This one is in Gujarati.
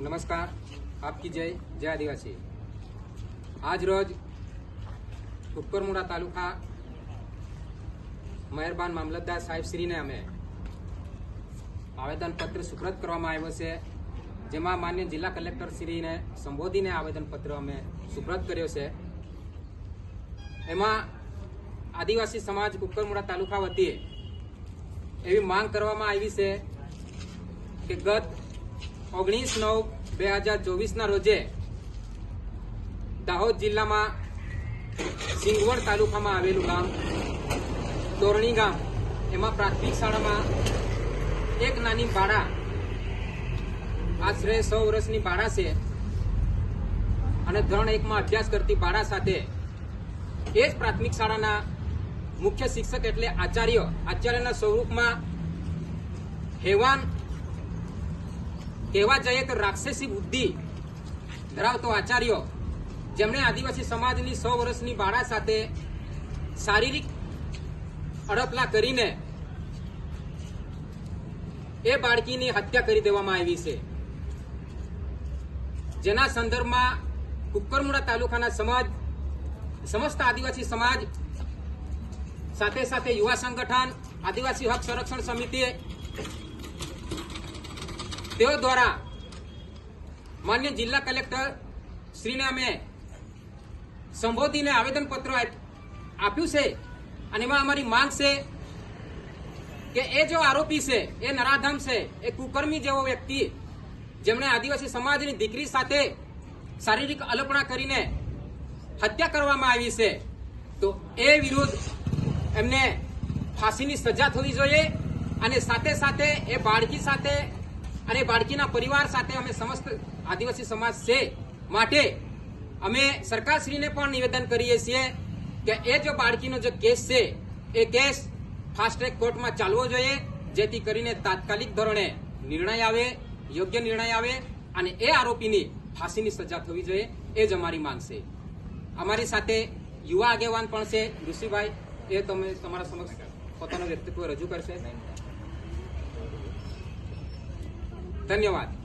નમસ્કાર, આપકી જય જય આદિવાસી. આજ રોજ ઉપરમુરા તાલુકા મહેરબાન મામલતદાર સાહેબ શ્રીને અમે આવેદનપત્ર સુપ્રત કરવામાં આવ્યો છે, જેમાં માન્ય જિલ્લા કલેક્ટર શ્રીને સંબોધીને આવેદનપત્ર અમે સુપ્રત કર્યો છે. એમાં આદિવાસી સમાજ કુકરમુડા તાલુકા વતીએ એવી માંગ કરવામાં આવી છે કે ગત ઓગણીસ નવ બે હજાર ચોવીસના રોજે દાહોદ જિલ્લામાં સિંગવડ તાલુકામાં આવેલું ગામ, તોરણી ગામ, એમાં પ્રાથમિક શાળામાં એક નાની બાળા આશરે સો વર્ષની બાળા છે અને ધોરણ એકમાં અભ્યાસ કરતી બાળા સાથે એ જ પ્રાથમિક શાળાના મુખ્ય શિક્ષક એટલે આચાર્ય. આચાર્યના સ્વરૂપમાં હેવાન કહેવા જઈએ તો રાક્ષસી બુદ્ધિ. ધરાવતો આચાર્ય, જેમણે આદિવાસી સમાજની સો વર્ષની બાળા સાથે શારીરિક અડપલા કરીને એ બાળકીની હત્યા કરી દેવામાં આવી છે. જેના સંદર્ભમાં કુકરમુડા તાલુકાના સમાજ, સમસ્ત આદિવાસી સમાજ સાથે સાથે યુવા સંગઠન, આદિવાસી હક સંરક્ષણ સમિતિ તેઓ દ્વારા માન્ય જિલ્લા કલેક્ટર શ્રીને અમે સંબોધીને આવેદનપત્ર આપ- આપ્યું છે. અને એમાં અમારી માંગ છે કે એ જો આરોપી છે, એ નરાધમ છે, એ કુકર્મી જેવો વ્યક્તિ, જેમણે આદિવાસી સમાજની દીકરી સાથે શારીરિક અલપણા કરીને હત્યા કરવામાં આવી છે, તો એ વિરુદ્ધ એમને ફાંસીની સજા થવી જોઈએ અને સાથે સાથે એ બાળકી સાથે અને બાળકીના પરિવાર સાથે અમે સમસ્ત આદિવાસી સમાજ છે માટે અમે સરકારશ્રીને પણ નિવેદન કરીએ છીએ કે એ જો બાળકીનો જે કેસ છે, એ કેસ ફાસ્ટ ટ્રેક કોર્ટમાં ચાલવો જોઈએ, જેથી કરીને તાત્કાલિક ધોરણે નિર્ણય આવે, યોગ્ય નિર્ણય આવે અને એ આરોપીની ફાંસીની સજા થવી જોઈએ, એ જ અમારી માંગ છે. અમારી સાથે યુવા આગેવાન પણ છે, ઋષિભાઈ, એ તમે તમારા સમક્ષ પોતાનું વ્યક્તિત્વ રજૂ કરશે. धन्यवाद